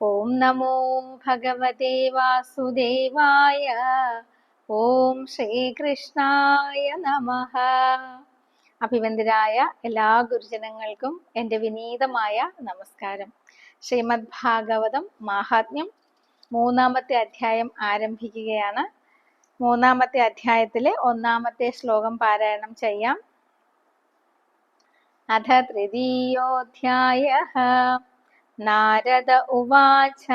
ഓം നമോ ഭഗവതേ വാസുദേവായ ഓം ശ്രീകൃഷ്ണായ നമ. അഭിവന്ദരായ എല്ലാ ഗുരുജനങ്ങൾക്കും എന്റെ വിനീതമായ നമസ്കാരം. ശ്രീമദ് ഭാഗവതം മാഹാത്മ്യം മൂന്നാമത്തെ അധ്യായം ആരംഭിക്കുകയാണ്. മൂന്നാമത്തെ അധ്യായത്തിലെ ഒന്നാമത്തെ ശ്ലോകം പാരായണം ചെയ്യാം. അധ തൃതീയോധ്യായ. നാരദ ഉവാച.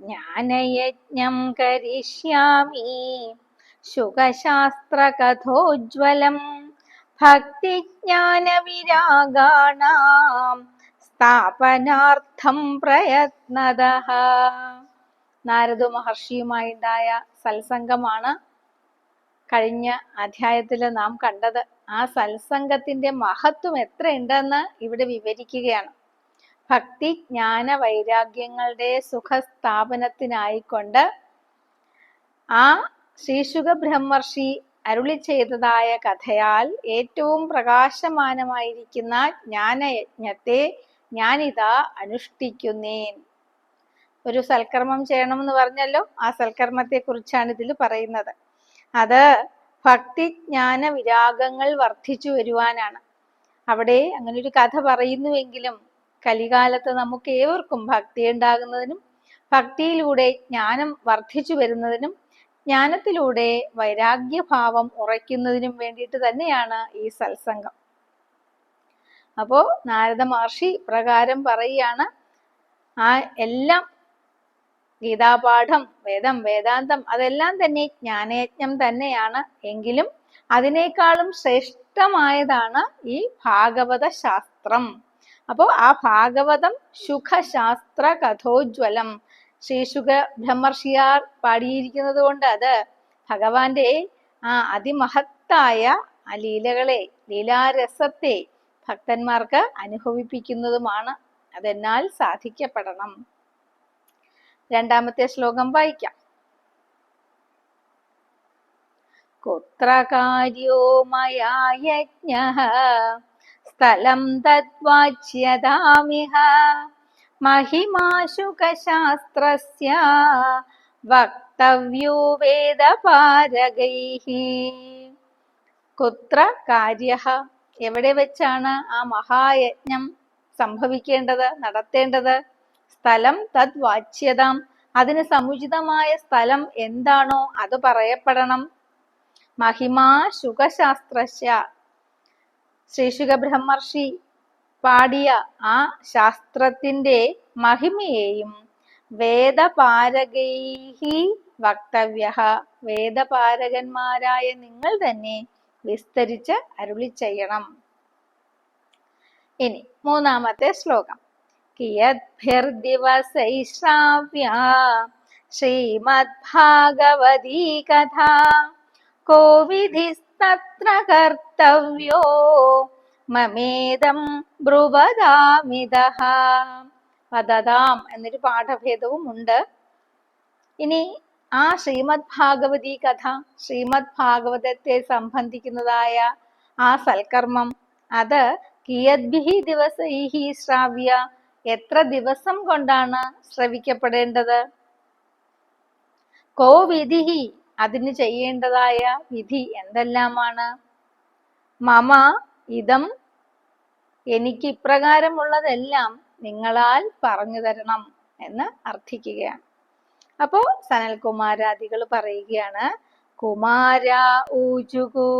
ജ്ഞാനയജ്ഞം കരിഷ്യാമി. ശുഖശാസ്ത്രകഥോജ്വലം. ഭക്തിജ്ഞാനവിരാഗാണാം. സ്ഥാപനാർത്ഥം പ്രയത്നത. നാരദ മഹർഷിയുമായുണ്ടായ സത്സംഗമാണ് കഴിഞ്ഞ അധ്യായത്തിൽ നാം കണ്ടത് ആ സത്സംഗത്തിന്റെ മഹത്വം എത്രയുണ്ടെന്ന് ഇവിടെ വിവരിക്കുകയാണ്. ഭക്തി ജ്ഞാന വൈരാഗ്യങ്ങളുടെ സുഖസ്ഥാപനത്തിനായിക്കൊണ്ട് ആ ശ്രീശുഖ ബ്രഹ്മർഷി അരുളി ചെയ്തതായ കഥയാൽ ഏറ്റവും പ്രകാശമാനമായിരിക്കുന്ന ജ്ഞാനയജ്ഞത്തെ ഞാനിതാ അനുഷ്ഠിക്കുന്നേൻ. ഒരു സൽക്കർമ്മം ചെയ്യണമെന്ന് പറഞ്ഞല്ലോ ആ സൽക്കർമ്മത്തെ കുറിച്ചാണ് ഇതിൽ പറയുന്നത്. അത് ഭക്തി ജ്ഞാന വിരാഗങ്ങൾ വർദ്ധിച്ചു വരുവാനാണ്. അവിടെ അങ്ങനെ ഒരു കഥ പറയുന്നുവെങ്കിലും കലികാലത്ത് നമുക്ക് ഏവർക്കും ഭക്തി ഉണ്ടാകുന്നതിനും ഭക്തിയിലൂടെ ജ്ഞാനം വർദ്ധിച്ചു വരുന്നതിനും ജ്ഞാനത്തിലൂടെ വൈരാഗ്യഭാവം ഉറയ്ക്കുന്നതിനും വേണ്ടിയിട്ട് തന്നെയാണ് ഈ സത്സംഗം. അപ്പോ നാരദ മഹർഷി പ്രകാരം പറയുകയാണ് ആ എല്ലാം ഗീതാപാഠം വേദം വേദാന്തം അതെല്ലാം തന്നെ ജ്ഞാനയജ്ഞം തന്നെയാണ്. എങ്കിലും അതിനേക്കാളും ശ്രേഷ്ഠമായതാണ് ഈ ഭാഗവത ശാസ്ത്രം അപ്പോൾ ആ ഭാഗവതം ശുഖശാസ്ത്ര കഥോജ്വലം ശ്രീ ശുഖ ബ്രഹ്മർഷിയാർ പാടിയിരിക്കുന്നത് കൊണ്ട് അത് ഭഗവാന്റെ ആ അതിമഹത്തായ ആ ലീലകളെ ലീലാരസത്തെ ഭക്തന്മാർക്ക് അനുഭവിപ്പിക്കുന്നതുമാണ്. അതെന്നാൽ സാധിക്കപ്പെടണം. രണ്ടാമത്തെ ശ്ലോകം വായിക്കാം. കുത്ര കാര്യോ മയാ യജ്ഞ സ്ഥലം തദ്വാച്യതാമിഹ മഹിമാശുകശാസ്ത്രസ്യ വക്തവ്യോ വേദപാരകൈ കുത്ര കാര്യ എവിടെ വെച്ചാണ് ആ മഹായജ്ഞം സംഭവിക്കേണ്ടത് നടത്തേണ്ടത്? സ്ഥലം തദ് വാച്യതാം. അതിന് സമുചിതമായ സ്ഥലം എന്താണോ അത് പറയപ്പെടണം. മഹിമാ ശുഖശാസ്ത്രശ ശ്രീശുഖ ബ്രഹ്മർഷി പാടിയ ആ ശാസ്ത്രത്തിന്റെ മഹിമയെയും വേദപാരകൈഹി വക്തവ്യ വേദപാരകന്മാരായ നിങ്ങൾ തന്നെ വിസ്തരിച്ച് അരുളി ചെയ്യണം ഇനി മൂന്നാമത്തെ ശ്ലോകം. കിയദ്ഭിർദിവസൈശ്രാവ്യ ശ്രീമദ്ഭാഗവതീ കഥ കോവിധിസ്തത്ര കർത്തവ്യോ മമേദം ബ്രുവദാമിതഹ വദതാം എന്നൊരു പാഠഭേദവും ഉണ്ട് ഇനി ആ ശ്രീമദ് ഭാഗവതി കഥ ശ്രീമദ് ഭാഗവതത്തെ സംബന്ധിക്കുന്നതായ ആ സൽക്കർമ്മം അത് കിയദ്ഭിഹി ദിവസൈഹി ശ്രാവ്യ എത്ര ദിവസം കൊണ്ടാണ് ശ്രവിക്കപ്പെടേണ്ടത്? കോ വിധിഹി അതിന് ചെയ്യേണ്ടതായ വിധി എന്തെല്ലാമാണ്? മമ ഇതം എനിക്ക് ഇപ്രകാരമുള്ളതെല്ലാം നിങ്ങളാൽ പറഞ്ഞു തരണം എന്ന് അർത്ഥിക്കുകയാണ്. അപ്പോ സനൽകുമാരാദികൾ പറയുകയാണ് കുമാര ഊചുകൂ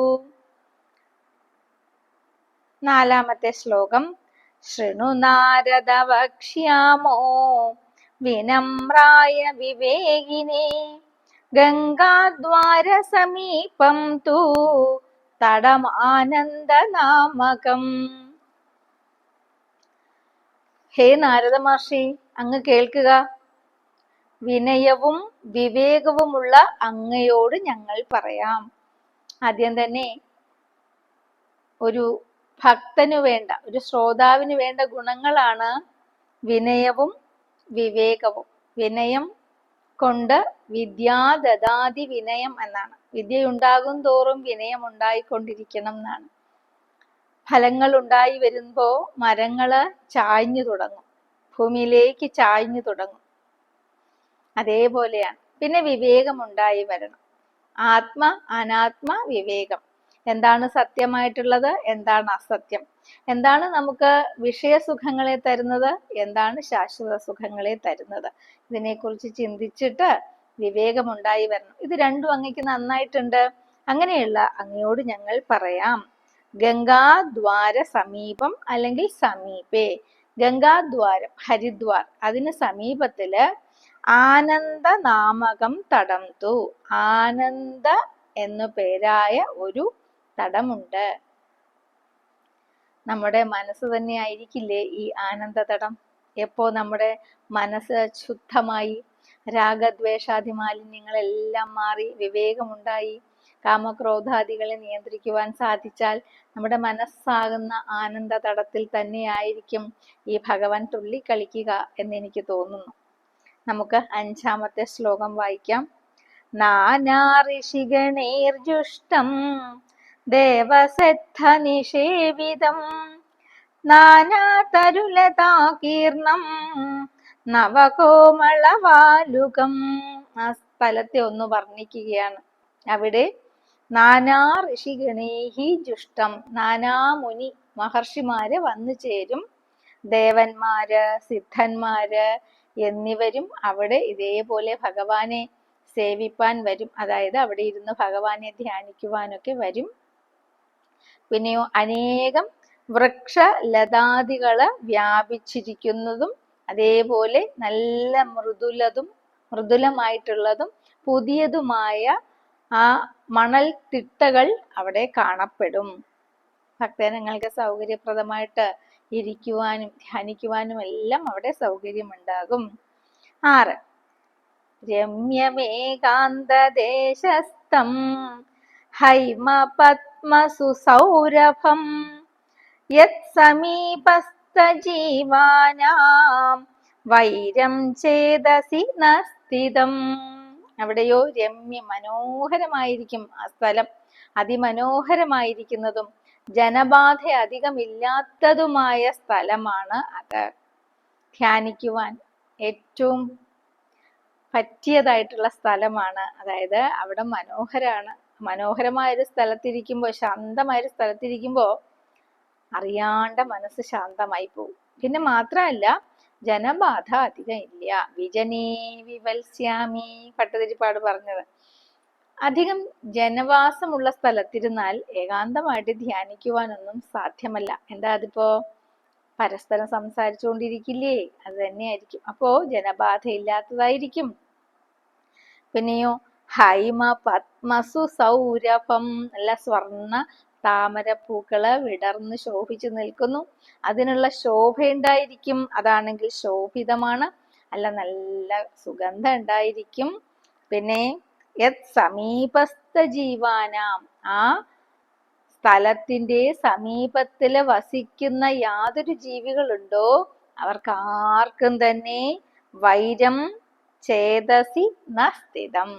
നാലാമത്തെ ശ്ലോകം ശൃണു നാരദ വക്ഷ്യാമോ വിനമ്രായ വിവേകിനെ ഗംഗാദ്വാര സമീപം തു തടമാനന്ദനാമകം. ഹേ നാരദ മഹർഷി അങ്ങ് കേൾക്കുക. വിനയവും വിവേകവുമുള്ള അങ്ങയോട് ഞങ്ങൾ പറയാം. ആദ്യം തന്നെ ഒരു ഭക്തനു വേണ്ട ഒരു ശ്രോതാവിന് വേണ്ട ഗുണങ്ങളാണ് വിനയവും വിവേകവും. വിനയം കൊണ്ട് വിദ്യാദദാതി വിനയം എന്നാണ്. വിദ്യയുണ്ടാകും തോറും വിനയം ഉണ്ടായിക്കൊണ്ടിരിക്കണം എന്നാണ്. ഫലങ്ങൾ ഉണ്ടായി വരുമ്പോ മരങ്ങൾ ചായ്ഞ്ഞു തുടങ്ങും. ഭൂമിയിലേക്ക് ചായ്ഞ്ഞു തുടങ്ങും. അതേപോലെയാണ്. പിന്നെ വിവേകം ഉണ്ടായി വരണം. ആത്മ അനാത്മ വിവേകം. എന്താണ് സത്യമായിട്ടുള്ളത് എന്താണ് അസത്യം? എന്താണ് നമുക്ക് വിഷയസുഖങ്ങളെ തരുന്നത് എന്താണ് ശാശ്വത സുഖങ്ങളെ തരുന്നത്? ഇതിനെക്കുറിച്ച് ചിന്തിച്ചിട്ട് വിവേകമുണ്ടായി വരണം. ഇത് രണ്ടും അങ്ങക്ക് നന്നായിട്ടുണ്ട്. അങ്ങനെയുള്ള അങ്ങയോട് ഞങ്ങൾ പറയാം. ഗംഗാദ്വാര സമീപം അല്ലെങ്കിൽ സമീപേ. ഗംഗാദ്വാരം ഹരിദ്വാർ അതിന് സമീപത്തിൽ ആനന്ദ നാമകം തടം തു ആനന്ദ എന്നു പേരായ ഒരു തടമുണ്ട്. നമ്മുടെ മനസ്സ് തന്നെ ആയിരിക്കില്ലേ ഈ ആനന്ദ തടം? എപ്പോ നമ്മുടെ മനസ്സ് ശുദ്ധമായി രാഗദ്വേഷാദി മാലിന്യങ്ങളെല്ലാം മാറി വിവേകമുണ്ടായി കാമക്രോധാദികളെ നിയന്ത്രിക്കുവാൻ സാധിച്ചാൽ നമ്മുടെ മനസ്സാകുന്ന ആനന്ദ തടത്തിൽ തന്നെയായിരിക്കും ഈ ഭഗവാൻ തുള്ളിക്കളിക്കുക എന്നെനിക്ക് തോന്നുന്നു. നമുക്ക് അഞ്ചാമത്തെ ശ്ലോകം വായിക്കാം. നാനാ ഋഷിഗണേർജുഷ്ടം ദേവസെദ്ധ നിഷേവിതം നാനാതരുലതാകീർണം നവകോമളവാലുകം. ആ സ്ഥലത്തെ ഒന്ന് വർണിക്കുകയാണ്. അവിടെ നാനാ ഋഷിഗണേഹി ജുഷ്ടം നാനാ മുനി മഹർഷിമാര് വന്നു ചേരും. ദേവന്മാര് സിദ്ധന്മാര് എന്നിവരും അവിടെ ഇതേപോലെ ഭഗവാനെ സേവിപ്പാൻ വരും. അതായത് അവിടെ ഇരുന്ന് ഭഗവാനെ ധ്യാനിക്കുവാനൊക്കെ വരും. പിന്നെയോ അനേകം വൃക്ഷ ലതാദികൾ വ്യാപിച്ചിരിക്കുന്നതും അതേപോലെ നല്ല മൃദുലതും മൃദുലമായിട്ടുള്ളതും പുതിയതുമായ ആ മണൽ തിട്ടകൾ അവിടെ കാണപ്പെടും. ഭക്തജനങ്ങൾക്ക് സൗകര്യപ്രദമായിട്ട് ഇരിക്കുവാനും ധ്യാനിക്കുവാനും എല്ലാം അവിടെ സൗകര്യമുണ്ടാകും. ആറ്. രമ്യമേകാന്തദേശസ്ഥം ഹൈമ പത്മസുസൗരഭം സൗരഭം. യത്സമീപസ്ഥജീവാനാം വൈരം ചേതസി നസ്ഥിതം അവിടെയോ രമ്യ മനോഹരമായിരിക്കും ആ സ്ഥലം. അതിമനോഹരമായിരിക്കുന്നതും ജനബാധ അധികമില്ലാത്തതുമായ സ്ഥലമാണ് അത്. ധ്യാനിക്കുവാൻ ഏറ്റവും പറ്റിയതായിട്ടുള്ള സ്ഥലമാണ്. അതായത് അവിടെ മനോഹരാണ്. മനോഹരമായ ഒരു സ്ഥലത്തിരിക്കുമ്പോൾ ശാന്തമായൊരു സ്ഥലത്തിരിക്കുമ്പോൾ അറിയാണ്ട മനസ്സ് ശാന്തമായി പോകും പിന്നെ മാത്രമല്ല ജനബാധ അധികം ഇല്ല. വിജനീ വിവത്സ്യാമി ഭട്ടതിരിപ്പാട് പറഞ്ഞത്. അധികം ജനവാസമുള്ള സ്ഥലത്തിരുന്നാൽ ഏകാന്തമായിട്ട് ധ്യാനിക്കുവാനൊന്നും സാധ്യമല്ല. എന്താ അതിപ്പോ? പരസ്പരം സംസാരിച്ചുകൊണ്ടിരിക്കില്ലേ? അത് തന്നെയായിരിക്കും. അപ്പോ ജനബാധ ഇല്ലാത്തതായിരിക്കും പിന്നെയോ ഹൈമ പത്മസു സൗരഭം നല്ല സ്വർണ താമരപ്പൂക്കൾ വിടർന്ന് ശോഭിച്ചു നിൽക്കുന്നു. അതിനുള്ള ശോഭ ഉണ്ടായിരിക്കും അതാണെങ്കിൽ ശോഭിതമാണ്. അല്ല നല്ല സുഗന്ധം ഉണ്ടായിരിക്കും. പിന്നെ യത് സമീപസ്ഥ ജീവാനാം. ആ സ്ഥലത്തിന്റെ സമീപത്തിൽ വസിക്കുന്ന യാതൊരു ജീവികളുണ്ടോ? അവർക്ക് ആർക്കും തന്നെ വൈരം ചേതസി ന സ്ഥിതം.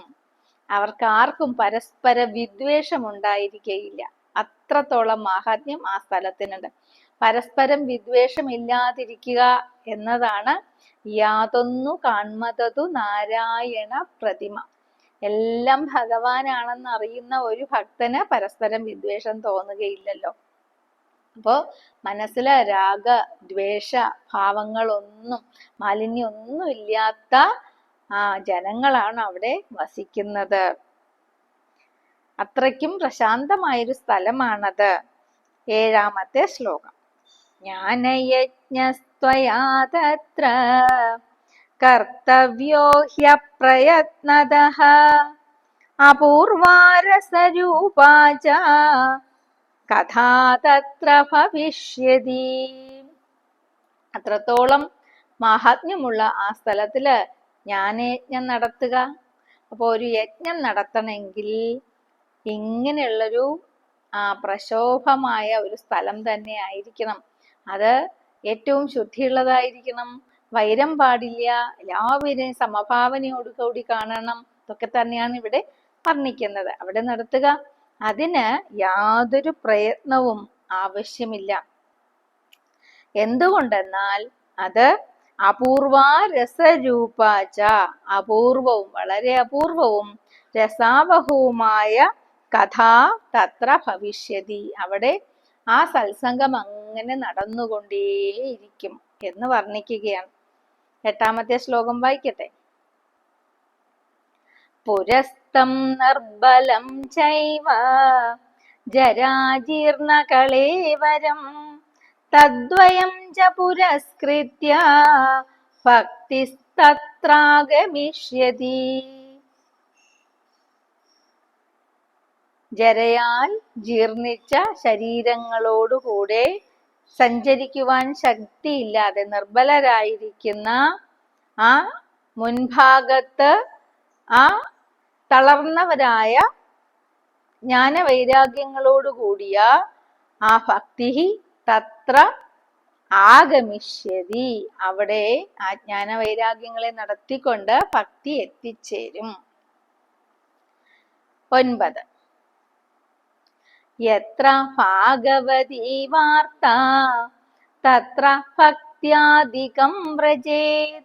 അവർക്ക് ആർക്കും പരസ്പര വിദ്വേഷം ഉണ്ടായിരിക്കുകയില്ല അത്രത്തോളം മാഹാത്മ്യം ആ സ്ഥലത്തിനുണ്ട്. പരസ്പരം വിദ്വേഷമില്ലാതിരിക്കുക എന്നതാണ് യാതൊന്നു കാൺമതതു നാരായണ പ്രതിമ. എല്ലാം ഭഗവാനാണെന്ന് അറിയുന്ന ഒരു ഭക്തന് പരസ്പരം വിദ്വേഷം തോന്നുകയില്ലല്ലോ. അപ്പോ മനസ്സിലെ രാഗ ദ്വേഷ ഭാവങ്ങളൊന്നും മാലിന്യൊന്നും ഇല്ലാത്ത ആ ജനങ്ങളാണ് അവിടെ വസിക്കുന്നത്. അത്രയ്ക്കും പ്രശാന്തമായൊരു സ്ഥലമാണത്. ഏഴാമത്തെ ശ്ലോകം. ജ്ഞാനയജ്ഞസ്ത്വയാതത്ര കർത്തവ്യോ ഹ്യപ്രയത്നത അപൂർവാരസരൂപാച കഥാ തത്ര ഭവിഷ്യതി. അത്രത്തോളം മാഹാത്മ്യമുള്ള ആ സ്ഥലത്തിൽ ജ്ഞാനയജ്ഞം നടത്തുക. അപ്പൊ ഒരു യജ്ഞം നടത്തണമെങ്കിൽ ഇങ്ങനെയുള്ളൊരു ആ പ്രശോഭമായ ഒരു സ്ഥലം തന്നെ ആയിരിക്കണം. അത് ഏറ്റവും ശുദ്ധിയുള്ളതായിരിക്കണം. വൈരം പാടില്ല. എല്ലാവരെയും സമഭാവനയോട് കൂടി കാണണം. ഇതൊക്കെ തന്നെയാണ് ഇവിടെ വർണിക്കുന്നത്. അവിടെ നടത്തുക. അതിന് യാതൊരു പ്രയത്നവും ആവശ്യമില്ല. എന്തുകൊണ്ടെന്നാൽ അത് അപൂർവ രസരൂപാച അപൂർവവും വളരെ അപൂർവവും രസാവഹവുമായ കഥ തത്ര ഭവിഷ്യതി. അവിടെ ആ സത്സംഗം അങ്ങനെ നടന്നുകൊണ്ടേയിരിക്കും എന്ന് വർണിക്കുകയാണ്. എട്ടാമത്തെ ശ്ലോകം വായിക്കട്ടെ. പുരസ്തം നിർബലം ചൈവ ജരാജീർണകളേവരം തദ്വയം ച പുരസ്കൃത്യ ഭക്തിസ്തത്രാഗമിഷ്യതി. ജരയാൽ ജീർണിച്ച ശരീരങ്ങളോടുകൂടെ സഞ്ചരിക്കുവാൻ ശക്തിയില്ലാതെ നിർബലരായിരിക്കുന്ന ആ മുൻഭാഗത്ത് ആ തളർന്നവരായ ജ്ഞാനവൈരാഗ്യങ്ങളോടുകൂടിയ ആ ഭക്തി തത്ര ആഗമിഷ്യതി. അവിടെ ആ ജ്ഞാനവൈരാഗ്യങ്ങളെ നടത്തിക്കൊണ്ട് ഭക്തി എത്തിച്ചേരും. ഒൻപത്. എത്ര ഭാഗവതി വാർത്ത. തത്ര ഭക്തിയാധികം വ്രജേത്.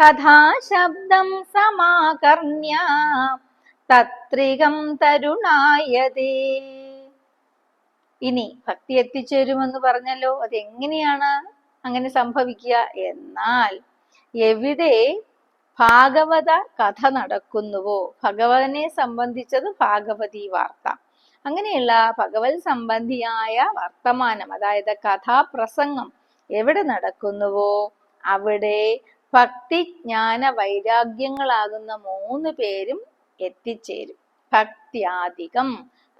കഥാശബ്ദം സമാകർണ്യ. തത്രികം തരുണായതേ. ഇനി ഭക്തി എത്തിച്ചേരുമെന്ന് പറഞ്ഞല്ലോ അത് എങ്ങനെയാണ് അങ്ങനെ സംഭവിക്കുക? എന്നാൽ എവിടെ ഭാഗവത കഥ നടക്കുന്നുവോ? ഭഗവാനെ സംബന്ധിച്ചത് ഭാഗവതി വാർത്ത. അങ്ങനെയുള്ള ഭഗവത് സംബന്ധിയായ വർത്തമാനം അതായത് കഥാപ്രസംഗം എവിടെ നടക്കുന്നുവോ അവിടെ ഭക്തി ജ്ഞാന വൈരാഗ്യങ്ങളാകുന്ന മൂന്ന് പേരും എത്തിച്ചേരും. ഭക്തിയാധികം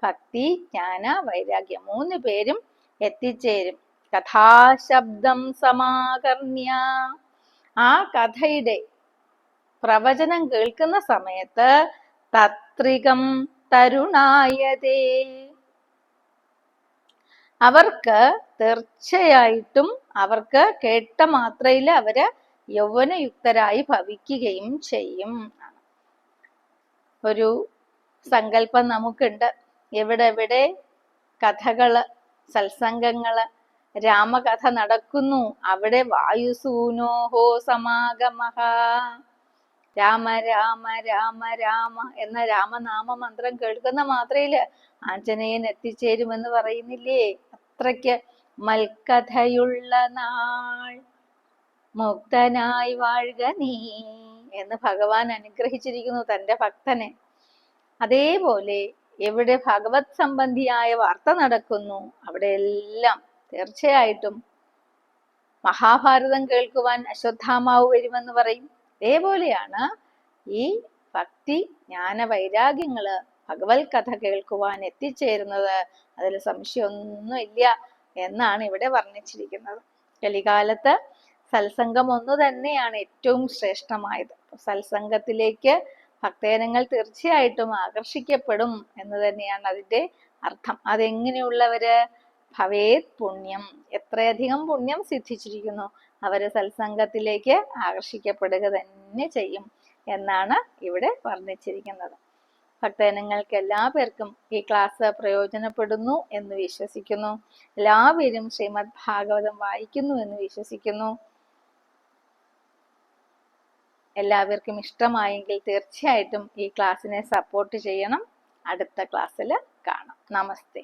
ഭക്തി ജ്ഞാന വൈരാഗ്യം മൂന്ന് പേരും എത്തിച്ചേരും. കഥാശബ്ദം സമാകർണ്യ. ആ കഥയുടെ പ്രവചനം കേൾക്കുന്ന സമയത്ത് തത്രികം തരുണായതേ. അവർക്ക് തീർച്ചയായിട്ടും അവർക്ക് കേട്ട മാത്രയിൽ അവർ യൗവനയുക്തരായി ഭവിക്കുകയും ചെയ്യും. ഒരു സങ്കല്പം നമുക്കുണ്ട്. എവിടെ എവിടെ കഥകൾ സത്സംഗങ്ങൾ രാമകഥ നടക്കുന്നു. അവിടെ വായുസൂനോഹോ സമാഗമഹ. രാമ രാമ രാമ രാമ എന്ന രാമനാമ മന്ത്രം കേൾക്കുന്ന മാത്രയിൽ ആഞ്ജനേയൻ എത്തിച്ചേരുമെന്ന് പറയുന്നില്ലേ? അത്രയ്ക്ക് മൽക്കഥയുള്ള നാൾ. മുക്തനായി വാഴുക നീ എന്ന് ഭഗവാൻ അനുഗ്രഹിച്ചിരിക്കുന്നു തന്റെ ഭക്തനെ. അതേപോലെ എവിടെ ഭഗവത് സംബന്ധിയായ വാർത്ത നടക്കുന്നു അവിടെ എല്ലാം തീർച്ചയായിട്ടും മഹാഭാരതം കേൾക്കുവാൻ അശ്വത്ഥാമാവ് വരുമെന്ന് പറയും. അതേപോലെയാണ് ഈ ഭക്തി ജ്ഞാന വൈരാഗ്യങ്ങൾ ഭഗവത് കഥ കേൾക്കുവാൻ എത്തിച്ചേരുന്നത്. അതിൽ സംശയമൊന്നും ഇല്ല എന്നാണ് ഇവിടെ വർണിച്ചിരിക്കുന്നത്. കലികാലത്ത് സത്സംഗം ഒന്ന് തന്നെയാണ് ഏറ്റവും ശ്രേഷ്ഠമായത്. സത്സംഗത്തിലേക്ക് ഭക്തജനങ്ങൾ തീർച്ചയായിട്ടും ആകർഷിക്കപ്പെടും എന്ന് തന്നെയാണ് അതിന്റെ അർത്ഥം. അതെങ്ങനെയുള്ളവര്? ഭവേത് പുണ്യം. എത്രയധികം പുണ്യം സിദ്ധിച്ചിരിക്കുന്നു. അവർ സത്സംഗത്തിലേക്ക് ആകർഷിക്കപ്പെടുക തന്നെ ചെയ്യും എന്നാണ് ഇവിടെ വർണിച്ചിരിക്കുന്നത്. ഭക്തജനങ്ങൾക്ക് എല്ലാ പേർക്കും ഈ ക്ലാസ് പ്രയോജനപ്പെടുന്നു എന്ന് വിശ്വസിക്കുന്നു. എല്ലാവരും ശ്രീമദ് ഭാഗവതം വായിക്കുന്നു എന്ന് വിശ്വസിക്കുന്നു. എല്ലാവർക്കും ഇഷ്ടമായെങ്കിൽ തീർച്ചയായിട്ടും ഈ ക്ലാസ്സിനെ സപ്പോർട്ട് ചെയ്യണം. അടുത്ത ക്ലാസ്സിൽ കാണാം. നമസ്തേ.